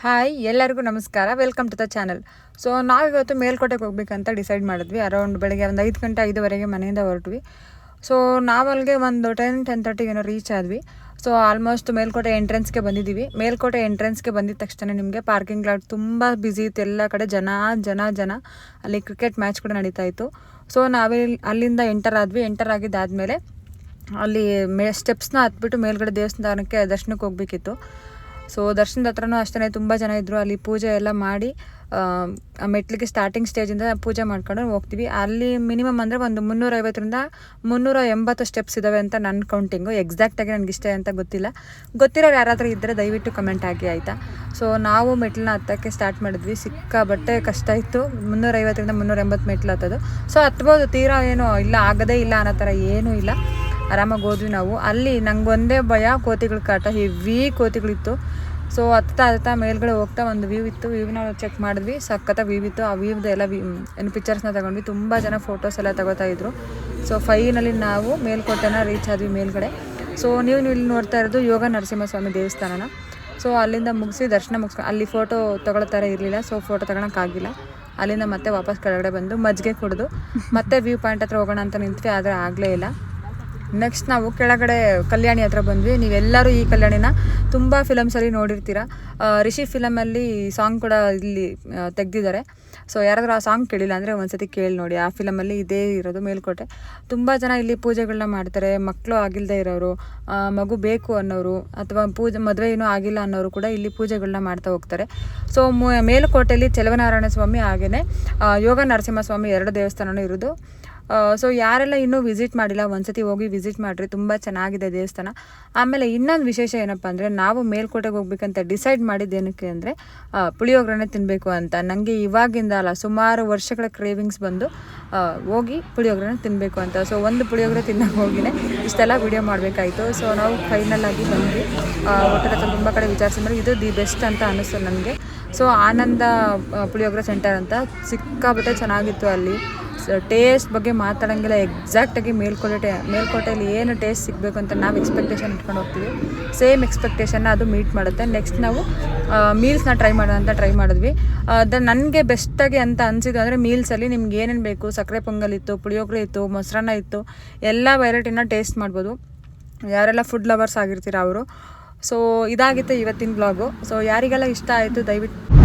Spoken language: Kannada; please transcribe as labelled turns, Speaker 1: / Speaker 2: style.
Speaker 1: ಹಾಯ್ ಎಲ್ಲರಿಗೂ ನಮಸ್ಕಾರ. Welcome to the channel so ನಾವಿವತ್ತು ಮೇಲ್ಕೋಟೆಗೆ ಹೋಗ್ಬೇಕಂತ ಡಿಸೈಡ್ ಮಾಡಿದ್ವಿ. ಅರೌಂಡ್ ಬೆಳಗ್ಗೆ ಒಂದು ಐದು ಗಂಟೆ, ಐದುವರೆಗೆ ಮನೆಯಿಂದ ಹೊರಟ್ವಿ. ಸೊ ನಾವಲ್ಲಿಗೆ ಒಂದು ಟೆನ್ ಟೆನ್ ತರ್ಟಿಗೆ ಏನೋ ರೀಚ್ ಆದ್ವಿ. ಸೊ ಆಲ್ಮೋಸ್ಟ್ ಮೇಲ್ಕೋಟೆ ಎಂಟ್ರೆನ್ಸ್ಗೆ ಬಂದಿದ್ದೀವಿ. ಮೇಲ್ಕೋಟೆ ಎಂಟ್ರೆನ್ಸ್ಗೆ ಬಂದಿದ ತಕ್ಷಣ ನಿಮಗೆ ಪಾರ್ಕಿಂಗ್ ಲಾಟ್ ತುಂಬ ಬ್ಯುಸಿ ಇತ್ತು. ಎಲ್ಲ ಕಡೆ ಜನ ಜನ ಜನ. ಅಲ್ಲಿ ಕ್ರಿಕೆಟ್ ಮ್ಯಾಚ್ ಕೂಡ ನಡೀತಾ ಇತ್ತು. ಸೊ ನಾವಿಲ್ಲಿ ಅಲ್ಲಿಂದ ಎಂಟರ್ ಆದ್ವಿ. ಎಂಟರ್ ಆಗಿದ್ದಾದಮೇಲೆ ಅಲ್ಲಿ ಮೇ ಸ್ಟೆಪ್ಸ್ನ ಹತ್ಬಿಟ್ಟು ಮೇಲ್ಗಡೆ ದೇವಸ್ಥಾನಕ್ಕೆ ದರ್ಶನಕ್ಕೆ ಹೋಗ್ಬೇಕಿತ್ತು. ಸೊ ದರ್ಶನದ ಹತ್ರನೂ ಅಷ್ಟೇ ತುಂಬ ಜನ ಇದ್ದರು ಅಲ್ಲಿ ಪೂಜೆ ಎಲ್ಲ ಮಾಡಿ ಆ, ಮೆಟ್ಲಿಗೆ ಸ್ಟಾರ್ಟಿಂಗ್ ಸ್ಟೇಜಿಂದ ಪೂಜೆ ಮಾಡ್ಕೊಂಡು ಹೋಗ್ತೀವಿ. ಅಲ್ಲಿ ಮಿನಿಮಮ್ ಅಂದರೆ ಒಂದು ಮುನ್ನೂರೈವತ್ತರಿಂದ ಮುನ್ನೂರ ಎಂಬತ್ತು ಸ್ಟೆಪ್ಸ್ ಇದ್ದಾವೆ ಅಂತ ನನ್ನ ಕೌಂಟಿಂಗು ಎಕ್ಸಾಕ್ಟಾಗಿ ಇಷ್ಟ ಅಂತ ಗೊತ್ತಿಲ್ಲ. ಗೊತ್ತಿರೋರು ಯಾರಾದರೂ ಇದ್ದರೆ ದಯವಿಟ್ಟು ಕಮೆಂಟ್ ಹಾಕಿ ಆಯಿತಾ? ಸೊ ನಾವು ಮೆಟ್ಲನ್ನ ಹತ್ತಕ್ಕೆ ಸ್ಟಾರ್ಟ್ ಮಾಡಿದ್ವಿ. ಸಿಕ್ಕಾಬಟ್ಟೆ ಕಷ್ಟ ಇತ್ತು. ಮುನ್ನೂರೈವತ್ತರಿಂದ ಮುನ್ನೂರ ಎಂಬತ್ತು ಮೆಟ್ಲು ಹತ್ತೋದು. ಸೊ ಹತ್ಬೋದು ತೀರಾ ಏನೋ ಇಲ್ಲ ಆಗದೇ ಇಲ್ಲ ಅನ್ನೋ ಥರ ಏನೂ ಇಲ್ಲ. ಆರಾಮಾಗಿ ಹೋದ್ವಿ ನಾವು. ಅಲ್ಲಿ ನಂಗೆ ಒಂದೇ ಭಯ, ಕೋತಿಗಳ ಕಾಟ, ಹೆವಿ ಕೋತಿಗಳಿತ್ತು. ಸೊ ಹತ್ತಾ ಹತ್ತಾ ಮೇಲ್ಗಡೆ ಹೋಗ್ತಾ ಒಂದು ವ್ಯೂ ಇತ್ತು. ವ್ಯೂನ ಚೆಕ್ ಮಾಡಿದ್ವಿ. ಸಖತ್ತ ವ್ಯೂ ಇತ್ತು. ಆ ವ್ಯೂದ ಎಲ್ಲ ಏನು ಪಿಕ್ಚರ್ಸ್ನ ತಗೊಂಡ್ವಿ. ತುಂಬ ಜನ ಫೋಟೋಸ್ ಎಲ್ಲ ತಗೋತಾ ಇದ್ರು. ಸೊ ಫೈನಲಿ ನಾವು ಮೇಲ್ಕೋಟೆನ ರೀಚ್ ಆದ್ವಿ ಮೇಲ್ಗಡೆ. ಸೊ ನೀವು ಇಲ್ಲಿ ನೋಡ್ತಾ ಇರೋದು ಯೋಗ ನರಸಿಂಹಸ್ವಾಮಿ ದೇವಸ್ಥಾನನ. ಸೊ ಅಲ್ಲಿಂದ ಮುಗಿಸಿ ದರ್ಶನ ಮುಗಿಸ್ಕೊಂಡು ಅಲ್ಲಿ ಫೋಟೋ ತಗೊಳ್ಳೋ ಥರ ಇರಲಿಲ್ಲ. ಸೊ ಫೋಟೋ ತಗೊಳಕ್ಕಾಗಿಲ್ಲ ಅಲ್ಲಿಂದ ಮತ್ತೆ ವಾಪಸ್ ಕೆಳಗಡೆ ಬಂದು ಮಜ್ಜಿಗೆ ಕುಡಿದು ಮತ್ತೆ ವ್ಯೂ ಪಾಯಿಂಟ್ ಹತ್ರ ಹೋಗೋಣ ಅಂತ ನಿಂತ್ವಿ. ಆದರೆ ಆಗಲೇ ಇಲ್ಲ. ನೆಕ್ಸ್ಟ್ ನಾವು ಕೆಳಗಡೆ ಕಲ್ಯಾಣಿ ಹತ್ರ ಬಂದ್ವಿ. ನೀವೆಲ್ಲರೂ ಈ ಕಲ್ಯಾಣಿನ ತುಂಬ ಫಿಲಮ್ಸಲ್ಲಿ ನೋಡಿರ್ತೀರ. ರಿಷಿ ಫಿಲಮಲ್ಲಿ ಸಾಂಗ್ ಕೂಡ ಇಲ್ಲಿ ತೆಗೆದಿದ್ದಾರೆ. ಸೊ ಯಾರಾದರೂ ಆ ಸಾಂಗ್ ಕೇಳಿಲ್ಲ ಅಂದರೆ ಒಂದ್ಸತಿ ಕೇಳಿ ನೋಡಿ. ಆ ಫಿಲಮಲ್ಲಿ ಇದೇ ಇರೋದು ಮೇಲ್ಕೋಟೆ. ತುಂಬ ಜನ ಇಲ್ಲಿ ಪೂಜೆಗಳನ್ನ ಮಾಡ್ತಾರೆ. ಮಕ್ಕಳು ಆಗಿಲ್ಲದೆ ಇರೋರು ಮಗು ಬೇಕು ಅನ್ನೋರು, ಅಥವಾ ಪೂಜೆ, ಮದುವೆ ಏನೂ ಆಗಿಲ್ಲ ಅನ್ನೋರು ಕೂಡ ಇಲ್ಲಿ ಪೂಜೆಗಳನ್ನ ಮಾಡ್ತಾ ಹೋಗ್ತಾರೆ. ಸೊ ಮೇಲುಕೋಟೆಯಲ್ಲಿ ಚೆಲುವನಾರಾಯಣ ಸ್ವಾಮಿ ಹಾಗೆಯೇ ಯೋಗ ನರಸಿಂಹ ಸ್ವಾಮಿ ಎರಡು ದೇವಸ್ಥಾನವೂ ಇರೋದು. ಸೊ ಯಾರೆಲ್ಲ ಇನ್ನೂ ವಿಸಿಟ್ ಮಾಡಿಲ್ಲ, ಒಂದ್ಸತಿ ಹೋಗಿ ವಿಸಿಟ್ ಮಾಡಿರಿ, ತುಂಬ ಚೆನ್ನಾಗಿದೆ ದೇವಸ್ಥಾನ. ಆಮೇಲೆ ಇನ್ನೊಂದು ವಿಶೇಷ ಏನಪ್ಪ ಅಂದರೆ, ನಾವು ಮೇಲ್ಕೋಟೆಗೆ ಹೋಗ್ಬೇಕಂತ ಡಿಸೈಡ್ ಮಾಡಿದ್ದೇನಕ್ಕೆ ಅಂದರೆ ಪುಳಿಯೋಗರೆನೇ ತಿನ್ನಬೇಕು ಅಂತ. ನನಗೆ ಇವಾಗಿಂದ ಅಲ್ಲ, ಸುಮಾರು ವರ್ಷಗಳ ಕ್ರೇವಿಂಗ್ಸ್ ಬಂದು ಹೋಗಿ ಪುಳಿಯೋಗರೆನೇ ತಿನ್ನಬೇಕು ಅಂತ. ಸೊ ಒಂದು ಪುಳಿಯೋಗರೆ ತಿನ್ನೋಕೆ ಹೋಗಿನೇ, ಇಷ್ಟೆಲ್ಲ ವಿಡಿಯೋ ಮಾಡಬೇಕಾಯಿತು. ಸೊ ನಾವು ಫೈನಲ್ ಆಗಿ ಬಂದ್ವಿ. ಒಟ್ಟರ ಹತ್ರ ತುಂಬ ಕಡೆ ವಿಚಾರಿಸಿದ್ರೆ ಇದು ದಿ ಬೆಸ್ಟ್ ಅಂತ ಅನ್ನಿಸ್ತು ನನಗೆ. ಸೊ ಆನಂದ ಪುಳಿಯೋಗರೆ ಸೆಂಟರ್ ಅಂತ ಸಿಕ್ಕಾಬಿಟ್ಟೆ, ಚೆನ್ನಾಗಿತ್ತು ಅಲ್ಲಿ. ಟೇಸ್ಟ್ ಬಗ್ಗೆ ಮಾತಾಡೋಂಗಿಲ್ಲ ಎಕ್ಸಾಕ್ಟಾಗಿ ಮೇಲ್ಕೋಟೆ ಮೇಲ್ಕೋಟೆಯಲ್ಲಿ ಏನು ಟೇಸ್ಟ್ ಸಿಗಬೇಕು ಅಂತ ನಾವು ಎಕ್ಸ್ಪೆಕ್ಟೇಷನ್ ಇಟ್ಕೊಂಡು ಹೋಗ್ತೀವಿ. ಸೇಮ್ ಎಕ್ಸ್ಪೆಕ್ಟೇಷನ್ನ ಅದು ಮೀಟ್ ಮಾಡುತ್ತೆ. ನೆಕ್ಸ್ಟ್ ನಾವು ಮೀಲ್ಸ್ನ ಟ್ರೈ ಮಾಡೋಣ ಅಂತ ಟ್ರೈ ಮಾಡಿದ್ವಿ. ಅದು ನನಗೆ ಬೆಸ್ಟಾಗಿ ಅಂತ ಅನಿಸಿದ್ದು ಅಂದರೆ ಮೀಲ್ಸಲ್ಲಿ ನಿಮ್ಗೆ ಏನೇನು ಬೇಕು? ಸಕ್ಕರೆ ಪೊಂಗಲ್ ಇತ್ತು, ಪುಳಿಯೋಗರೆ ಇತ್ತು, ಮೊಸರನ್ನ ಇತ್ತು, ಎಲ್ಲ ವೆರೈಟಿನ ಟೇಸ್ಟ್ ಮಾಡ್ಬೋದು. ಯಾರೆಲ್ಲ ಫುಡ್ ಲವರ್ಸ್ ಆಗಿರ್ತೀರ ಅವರು. ಸೊ ಇದಾಗಿತ್ತು ಇವತ್ತಿನ ಬ್ಲಾಗು ಸೊ ಯಾರಿಗೆಲ್ಲ ಇಷ್ಟ ಆಯಿತು ದಯವಿಟ್ಟು